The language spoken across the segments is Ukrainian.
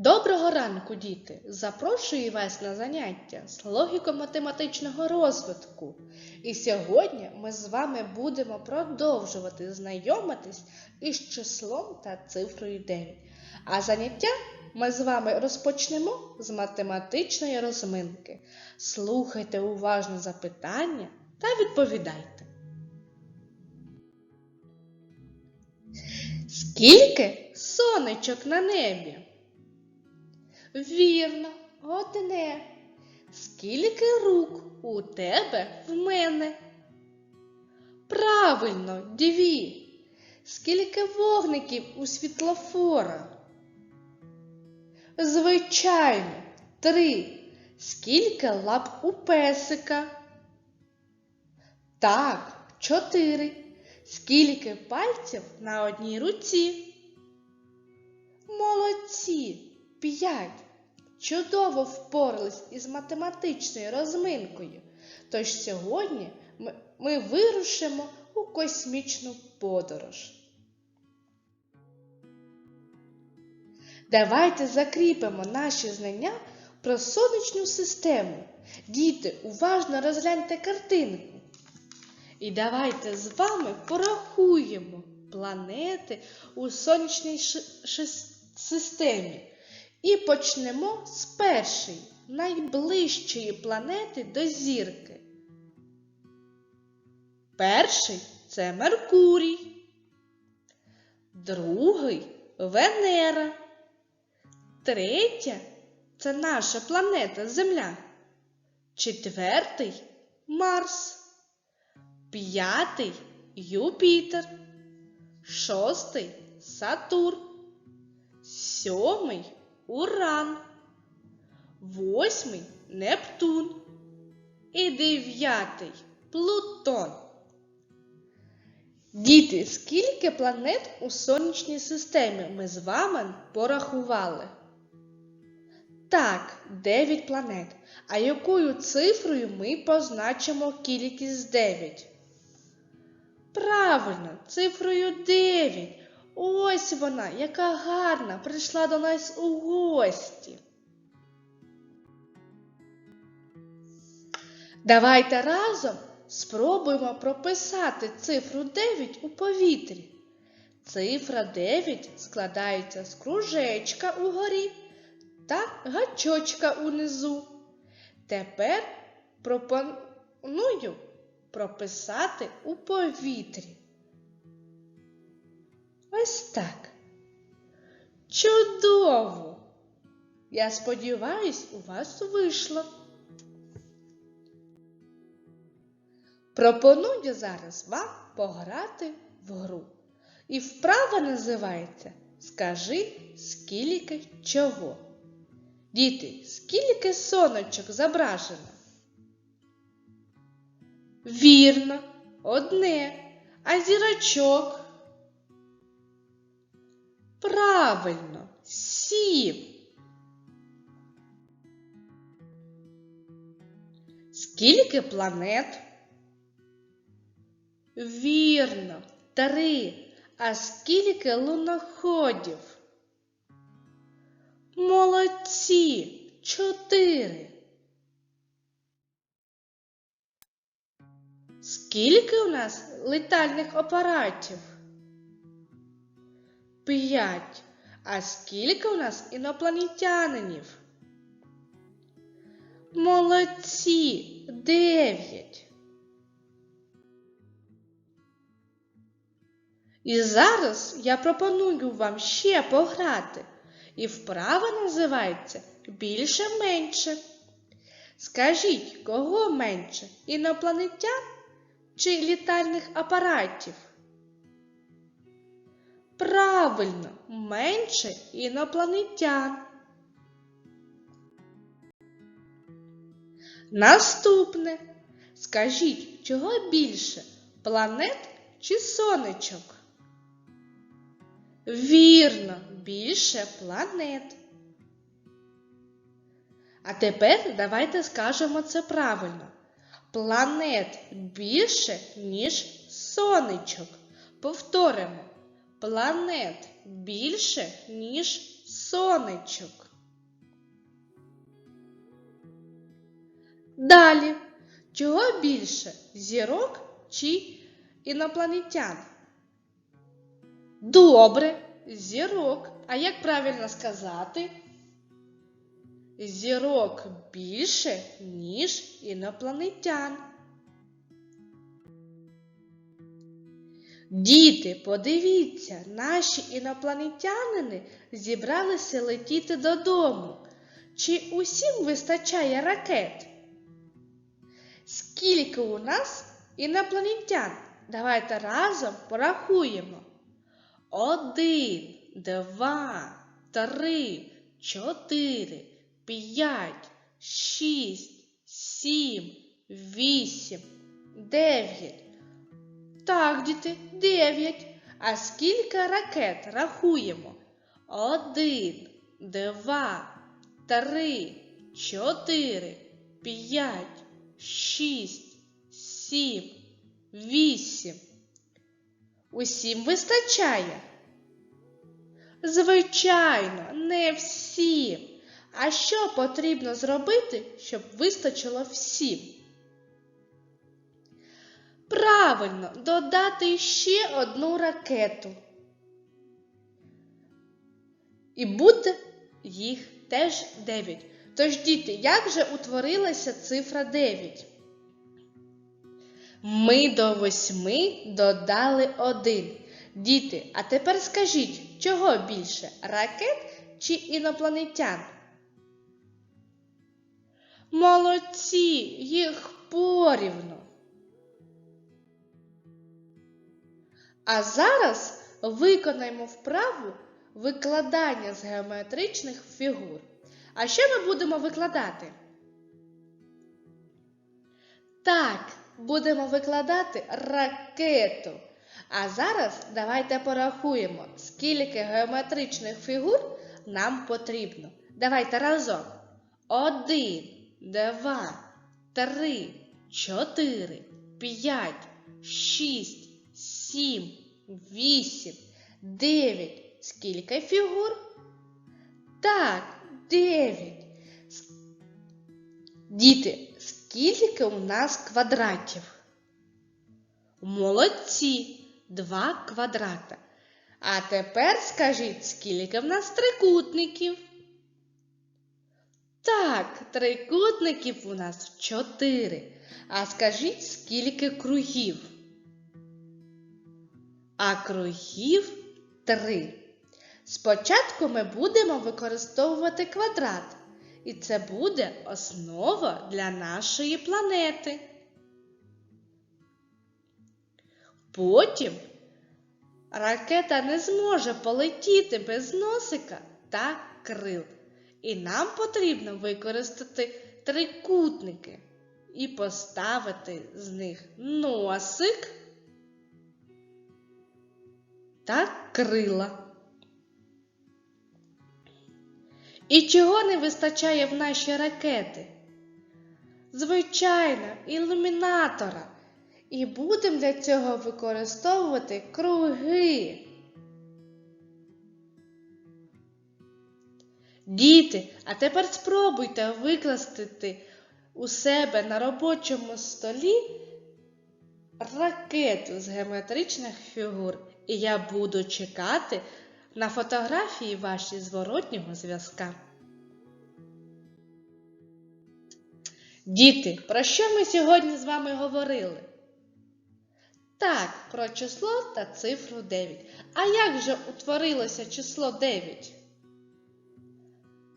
Доброго ранку, діти! Запрошую вас на заняття з логіко-математичного розвитку. І сьогодні ми з вами будемо продовжувати знайомитись із числом та цифрою 9. А заняття ми з вами розпочнемо з математичної розминки. Слухайте уважно запитання та відповідайте. Скільки сонечок на небі? Вірно, одне. Скільки рук у тебе в мене? Правильно, дві. Скільки вогників у світлофора? Звичайно, три. Скільки лап у песика? Так, чотири. Скільки пальців на одній руці? Молодці! П'ять. Чудово впорались із математичною розминкою. Тож сьогодні ми, вирушимо у космічну подорож. Давайте закріпимо наші знання про сонячну систему. Діти, уважно розгляньте картинку. І давайте з вами порахуємо планети у сонячній системі. І почнемо з першої, найближчої планети до зірки. Перший це Меркурій, другий Венера, третя це наша планета Земля, четвертий Марс, п'ятий Юпітер, шостий Сатурн, сьомий Уран, восьмий Нептун і дев'ятий Плутон. Діти, скільки планет у сонячній системі ми з вами порахували? Так, 9 планет. А якою цифрою ми позначимо кількість 9? Правильно, цифрою 9. Ось вона, яка гарна, прийшла до нас у гості. Давайте разом спробуємо прописати цифру 9 у повітрі. Цифра 9 складається з кружечка угорі та гачочка унизу. Тепер пропоную прописати у повітрі. Ось так. Чудово! Я сподіваюсь, у вас вийшло. Пропоную зараз вам пограти в гру. І вправа називається Скажи, скільки чого. Діти, скільки соночок зображено? Вірно, одне, а зірочок. Правильно, сім. Скільки планет? Вірно, три. А скільки луноходів? Молодці, чотири. Скільки у нас летальних апаратів? П'ять. А скільки у нас інопланетянинів? Молодці, дев'ять. І зараз я пропоную вам ще пограти. І вправа називається більше-менше. Скажіть, кого менше? Інопланетян чи літальних апаратів? Правильно, менше інопланетян. Наступне. Скажіть, чого більше? Планет чи сонечок? Вірно, більше планет. А тепер давайте скажемо це правильно. Планет більше, ніж сонечок. Повторимо планет більше, ніж сонечок. Далі, чого більше зірок чи інопланетян? Добре, зірок. А як правильно сказати? Зірок більше, ніж інопланетян. Діти, подивіться, наші інопланетянини зібралися летіти додому. Чи усім вистачає ракет? Скільки у нас інопланетян? Давайте разом порахуємо. Один, два, три, чотири, п'ять, шість, сім, вісім, дев'ять. Так, діти, дев'ять. А скільки ракет рахуємо? Один, два, три, чотири, п'ять, шість, сім, вісім. Усім вистачає? Звичайно, не всім. А що потрібно зробити, щоб вистачило всім? Правильно, додати ще одну ракету. І буде їх теж 9. Тож, діти, як же утворилася цифра 9? Ми до восьми додали один. Діти, а тепер скажіть, чого більше ракет чи інопланетян? Молодці, їх порівну. А зараз виконаємо вправу викладання з геометричних фігур. А що ми будемо викладати? Так, будемо викладати ракету. А зараз давайте порахуємо, скільки геометричних фігур нам потрібно. Давайте разом. Один, два, три, чотири, п'ять, шість, сім, вісім, дев'ять. Скільки фігур? Так, дев'ять. Діти, скільки у нас квадратів? Молодці, два квадрата. А тепер скажіть, скільки в нас трикутників? Так, трикутників у нас чотири. А скажіть, скільки кругів? А кругів три. Спочатку ми будемо використовувати квадрат, і це буде основа для нашої планети. Потім ракета не зможе полетіти без носика та крил. І нам потрібно використати трикутники і поставити з них носик та крила. І чого не вистачає в наші ракети? Звичайно, ілюмінатора. І будемо для цього використовувати круги. Діти, а тепер спробуйте викласти у себе на робочому столі ракету з геометричних фігур. І я буду чекати на фотографії ваші зворотнього зв'язка. Діти, про що ми сьогодні з вами говорили? Так, про число та цифру 9. А як же утворилося число 9?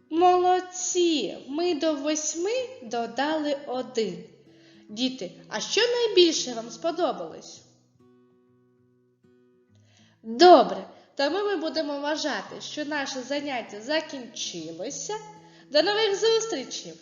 Молодці! Ми до восьми додали один. Діти, а що найбільше вам сподобалось? Добре, тому ми будемо вважати, що наше заняття закінчилося. До нових зустрічей!